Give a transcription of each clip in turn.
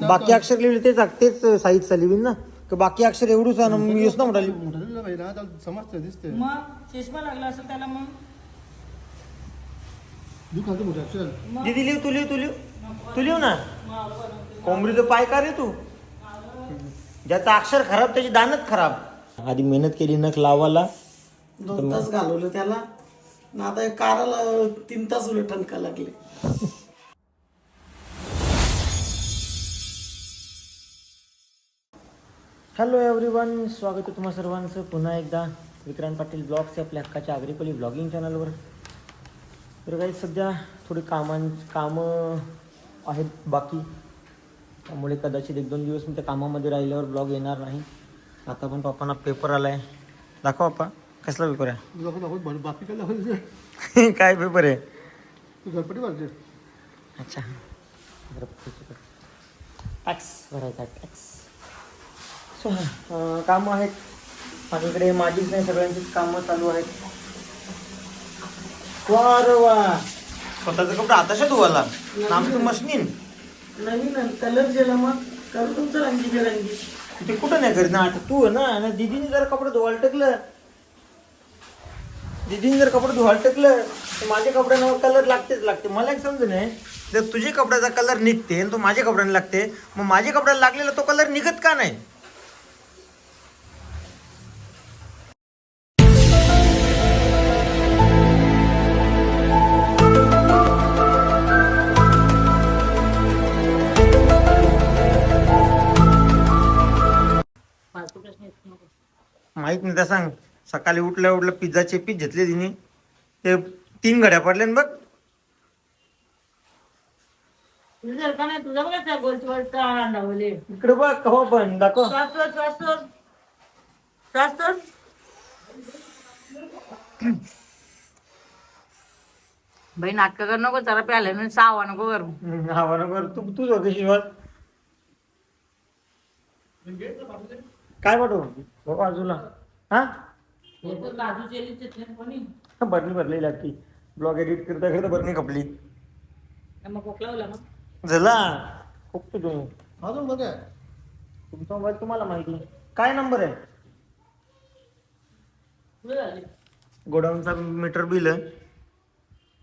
बाकी अक्षर लिहिले तेच तेच साईज लिहिन ना? का बाकी अक्षर एवढूच आहे ना मी येऊच ना म्हणाली. मोठं पाहिजे ना त्याला समजतं दिसते मग चष्मा लागला असेल त्याला मग? दुखाचं मोठं अक्षर. दीदी लिव तू लिव तू लिव तू लिव ना? कोंबडीचं पाय का रे तू? ज्याचा अक्षर खराब त्याची दानच खराब. आधी मेहनत केली नख लावायला. दोन तास घालवलं त्याला. आणि आता एक काराला तीन तास उलट ठणका लागले. हॅलो एव्हरीवन स्वागत आहे तुम्हा सर्वांचं. पुन्हा एकदा विक्रांत पाटील ब्लॉग्स आपल्या हक्काच्या आग्रिपली ब्लॉगिंग चॅनलवर तर काही सध्या थोडी कामां कामं आहेत बाकी. त्यामुळे कदाचित एक दोन दिवस मी त्या कामामध्ये राहिल्यावर ब्लॉग येणार नाही. आता पण पप्पांना पेपर आला आहे दाखव पप्पा कसला पेपर आहे? बाकी काय पेपर आहे? गणपती अच्छा टॅक्स भरायचा टॅक्स कामं आहेत. आणि इकडे माझीच नाही सगळ्यांचीच कामं चालू आहेत. वा रे वा स्वतःचा कपडा आताशा धुवाला आमचं मशनीन नवीन कलर गेला मग करू तुमचं रंगी बेरंगी ते कुठं नाही करीत ना आता तू ना? आणि दीदीने जर कपडे धुवायला टाकलं दीदीने जर कपडे धुवायला टाकलं तर माझ्या कपड्यांना कलर लागतेच लागते. मला एक समजून आहे जर तुझ्या कपड्याचा कलर निघते आणि तो माझ्या कपड्यांना लागते मग माझ्या कपड्याला लागलेला तो कलर निघत का नाही? माहीत नाही त्या सांग. सकाळी उठल्या उठल्या पिझ्झाचे पीस घेतले तिने. ते तीन घड्या पडल्या ना बघ. इकडे बघ कवा पण दाखव. बाई नाटक कर नको जरा प्याले सावा नको करू. हवा नको तू तू जाऊ कशी काय हो बाजूला. हा? कोणी? भरली लागती. ब्लॉग एडिट करता करता भरणी खपली. झाला? खूप अजून बघ तुमचा मोबाईल तुम्हाला माहिती काय नंबर आहे? गोडाऊनचा मीटर बिल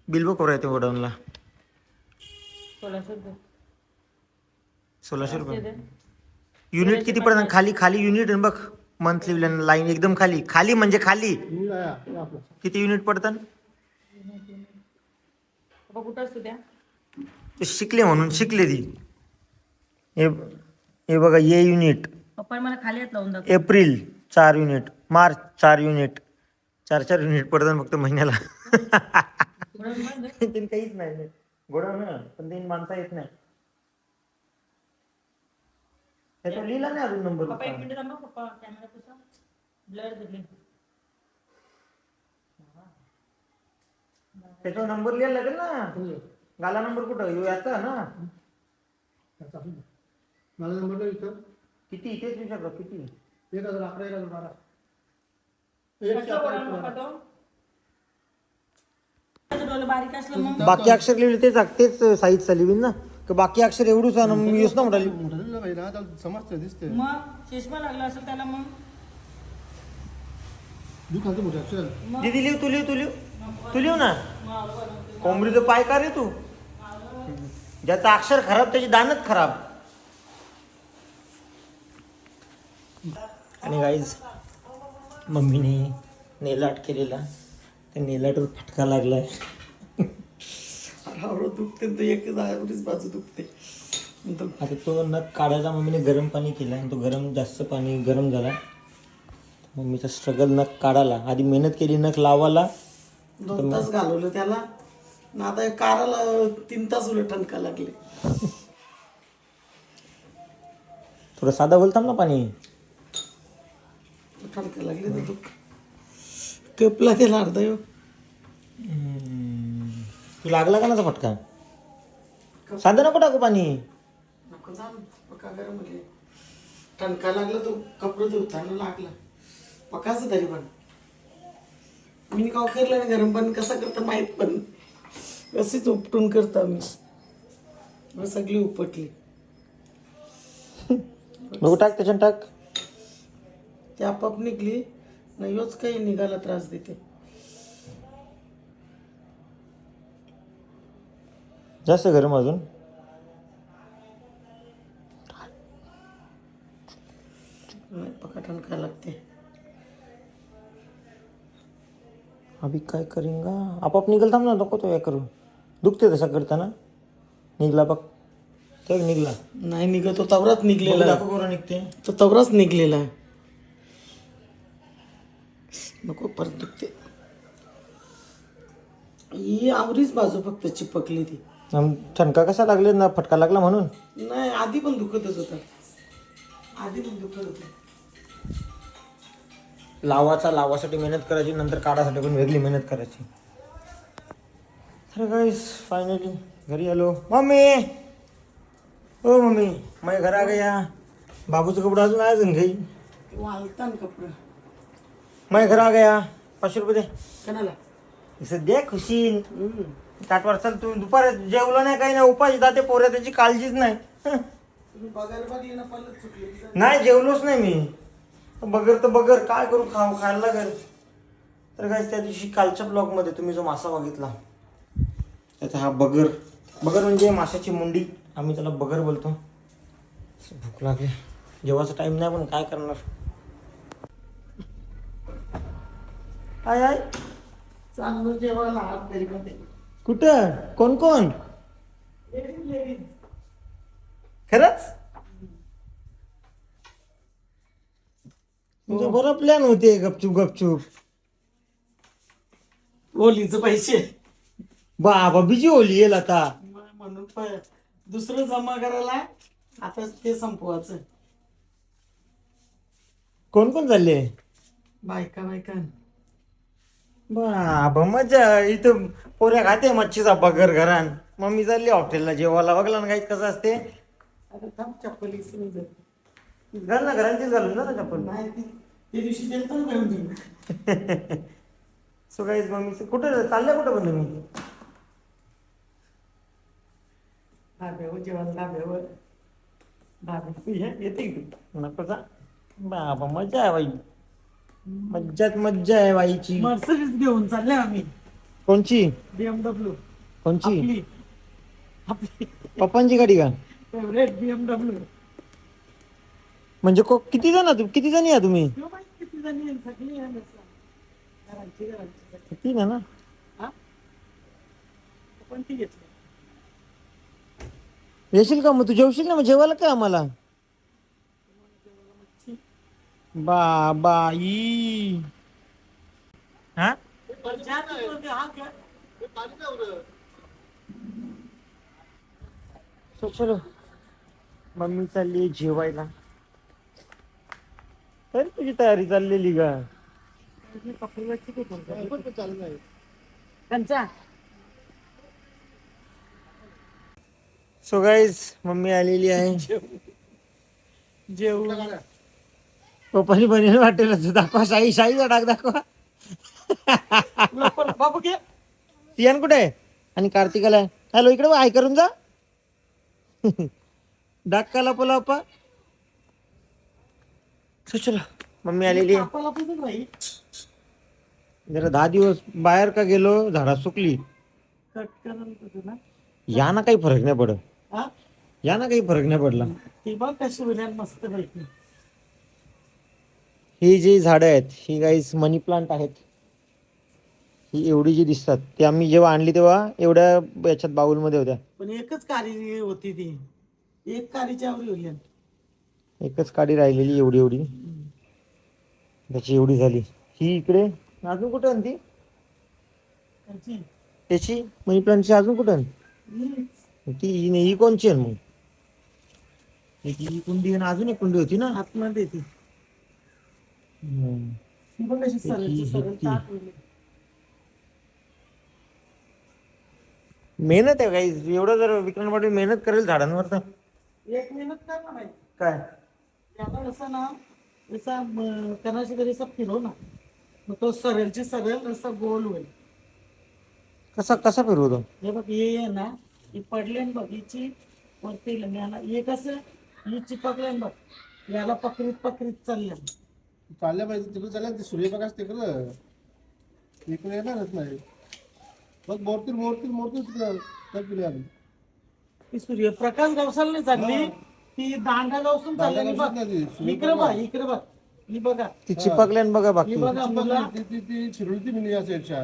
बिल बघ येते गोडाऊनला. सोळाशे रुपये. सोळाशे रुपये. युनिट किती पडतात खाली खाली युनिट बघ. मंथली लाईन एकदम खाली. खाली म्हणजे खाली. किती युनिट पडतात बाबा कुठं असतो त्या ते शिकले म्हणून शिकले ती. हे हे बघा ए युनिट एप्रिल चार युनिट मार्च चार युनिट चार चार युनिट पडतात फक्त महिन्याला. काहीच नाही. गोडा ना पण त्यांनी माणसा येत नाही त्याच्यावर लिहिला नाही अजून नंबर पप्पा एक मिनिट थांबा पप्पा कॅमेरा पुसा ब्लर दिले त्याच्यावर नंबर लिहायला लागेल ना. गाला नंबर कुठं? याचा ना. त्याचा आहे ना. माझा नंबर नाही इथं. किती? तेच विचारतो किती? एक हजार अकरा एक हजार बारा. एकशे कसं अकरा बोलायला एकशे नको बारा. तो? त्याचं डोलं बारीक असलं मग? बाकी अक्षर लिहिले तेच तेच साईज लिहिन ना. का बाकी अक्षर एवढूच आहे ना मी येऊच ना म्हणाली. मोठं दिलं पाहिजे ना त्याला समजतं दिसते मग चष्मा लागला असेल त्याला मग? दुखाचं मोठं अक्षर. दीदी लिव तू लिव तू लिव तू लिव ना. कोंबडीचं पाय का रे तू? ज्याचा अक्षर खराब त्याची दानच खराब. आणि गाईज मम्मीने नेल आर्ट केलेला. त्या नेल आर्टवर फटका लागलाय. आवडत दुखते तो एक जागेवरच बाजू दुखते. नंतर आता तो नख काढायचा मम्मीने गरम पाणी केलं आणि तो गरम जास्त पाणी गरम झाला. मम्मीचा स्ट्रगल नख काढायला. आधी मेहनत केली नख लावायला. दोन तास घालवलं त्याला. आणि आता काराला तीन तास उलट ठणका लागले. थोडं साधा बोलताम ना पाणी? ठणका लागले तर दुःख. कपला त्याला अर्धा येऊ तू लागला का ना फटका? साधं नको टाकू पाणी. नको जा पका गरम ठणका लागला तो कपडे धुताना लागला. पकाच तरी पण. मी काव केलं आणि गरम पाणी कसा करता माहीत पण कशीच उपटून करता मी सगळी उपटली. बघू टाक त्याच्यानं टाक. ते आपाप निघली. नाही योच काही निघाला त्रास देते. जास्त गरम अजून? नाही पका ठणका लागते. अभि काय करेंगा आपाप निघल थांब ना नको तो या करू दुखते तसा करताना. निघला बघ. ते निघला. नाही निघत तो तवराच निघलेला. दाखव बरं निघते तो तवराच निघलेला. आहे. नको परत दुखते ही आवरीच बाजू फक्त चिपकली ती. ठणका कसा लागले ना? फटका लागला म्हणून? नाही आधी पण दुखतच होता. आधी पण दुखत होतं. लावाचा लावासाठी मेहनत करायची नंतर काढासाठी पण वेगळी मेहनत करायची. तर गाईस फायनली घरी आलो. मम्मी! ओ मम्मी मैं घर आ गया बाबूचं कपडा अजून आहे अजून घरी ते वालता ना कपडा. मैं घर आ गया पाचशे रुपये दे. कणाला? दे खुशी ताटवर चल तू दुपार जेवलं नाही काही नाही उपाशी जाते पोऱ्या त्याची काळजीच नाही. तुम्ही नाही. जेवलोच नाही मी. बगर तर बगर काय करू खाऊ खायला लागेल. तर काय त्या दिवशी कालच्या ब्लॉगमध्ये तुम्ही जो मासा बघितला त्याचा हा बगर. बगर म्हणजे माशाची मुंडी. आम्ही त्याला बगर बोलतो. भूक लागली. जेवायचा टाइम नाही पण काय करणार? आय आय चांगलं जेवायला हात तरी मध्ये कुठं? कोण कोण? खरंच? तुमचा बरा प्लॅन होते गपचूप गपचूप. ओलीचं पैसे. बाबा बिजी होली येईल आता. म्हणून प- दुसरं जमा करायला आता ते संपवायचं. कोण कोण चालले? बायका बायका बाबा मजा इथं पोऱ्या खाते मच्छीचा बगर घरान. मम्मी चालली हॉटेलला जेवायला बघला ना काही कसं असते? आता थांब चप्पल विसरून जाईल घाल ना घरांचीच घालून जा ना चप्पल? नाही ते ते दिवशी गेलतो ना घेऊन तुम्ही. सो काही मम्मी कुठं चालल्या कुठं पण तुम्ही? धाब्यावर जेवण धाब्यावर. धाब्यावर. ये- येते की? तू? नको जा. बाबा मजा आहे बाई. मज्जाच मज्जा आहे बाईची. मर्सडीज घेऊन चालले आम्ही. कोणची? बीएमडब्ल्यू कोणची? आपली. आपली. पप्पांची गाडी का? फेवरेट बीएमडब्ल्यू म्हणजे को किती जण तू किती जणी आहे तुम्ही? किती जणी आहेत? सगळी आहे बस. घरांची घरांची. किती ना हा? ती घेतली. येशील का मग? तू जेवशील ना मग? जेवायला काय आम्हाला? बाबाई. हा? So, चलो. मम्मी चालली जेवायला. तरी तुझी तयारी चाललेली का? सो गाईज मम्मी आलेली आहे. जेवू. पप्पानी बनेल वाटेल दाखवा शाही शाहीचा डाग दाखवा. बाबू घे. सियान कुठे? आहे आणि कार्तिकाला आहे हॅलो इकडे हाय करून जा. डाग काला पोला पप्पा So, चलो. मम्मी आलेली आहे. जरा दहा दिवस बाहेर का गेलो झाडा सुकली. या ना काही फरक नाही पडत. या ना काही फरक नाही पडला. मस्त ही जी झाडं आहेत ही गाईज मनी प्लांट आहेत. ही एवढी जी दिसतात ती आम्ही जेव्हा आणली तेव्हा एवढ्या याच्यात बाउलमध्ये होत्या. पण एकच कारी होती ती. एक होली एकच काडी राहिलेली एवढी एवढी. त्याची एवढी झाली. ही इकडे अजून कुठं ती त्यांची मनी प्लांटची अजून कुठं. ती ही कोणची आहे मग? ही कुंडी अजून एक कुंडी होती ना? आतमध्ये ती. ती बघ कशी सरळ ही- ताट. मेहनत आहे काही. एवढं जर विक्रांत पाटील मेहनत करेल झाडांवर तर. एक मेहनत कर ना काय? त्याला असं ना म- कणाशी तरी असा फिरव ना मग तो सरळची सरळ असा गोल होईल. कसा कसा फिरवतो हे बघ हे आहे ना ही पडले बघ हिची वरती लग्नाला हे कसं ही चिपकले बघ याला पकरीत पकरीत चालल्या चालल्या पाहिजे तिकडे चालल्या ते सूर्यप्रकाश तिकडं. इकडे येणारच नाही. बघ मोरतील मोरतील मोरतील तिकडं. तर तिकडे आली. ती सूर्यप्रकाश गावसाला नाही चालली. हा. ती दांडा गावसून चालली. दांडा गावसून इकडे बघ इकडे बघ. ही बघा. ती चिपकल्यान बघा ही बाकी बघा बघा. ती ती ती चिरवली मी या साईडच्या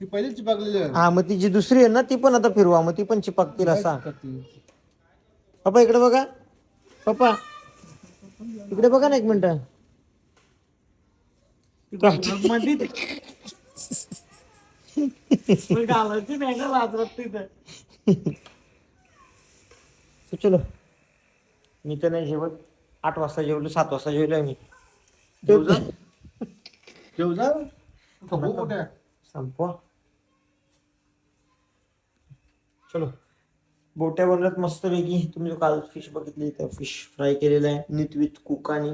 ती पहिलीच चिपकलेली आहे. हा मग ती जी दुसरी आहे ना ती पण आता फिरवा. मग ती पण चिपकतील असा. पप्पा इकडे बघा. पप्पा इकडे बघा ना एक मिनिट. घालायची नाही ना लाजवत तिथं. तर चलो. मी तर नाही जेवत. आठ वाजता जेवलो सात वाजता जेवलो मी ठेव जा. ठेव जा. खपू कुठे? संपवा. चलो. बोट्या बनवल्यात मस्तपैकी. तुम्ही जो काल फिश बघितली त्या फिश फ्राय केलेला आहे. नीट विथ कुकानी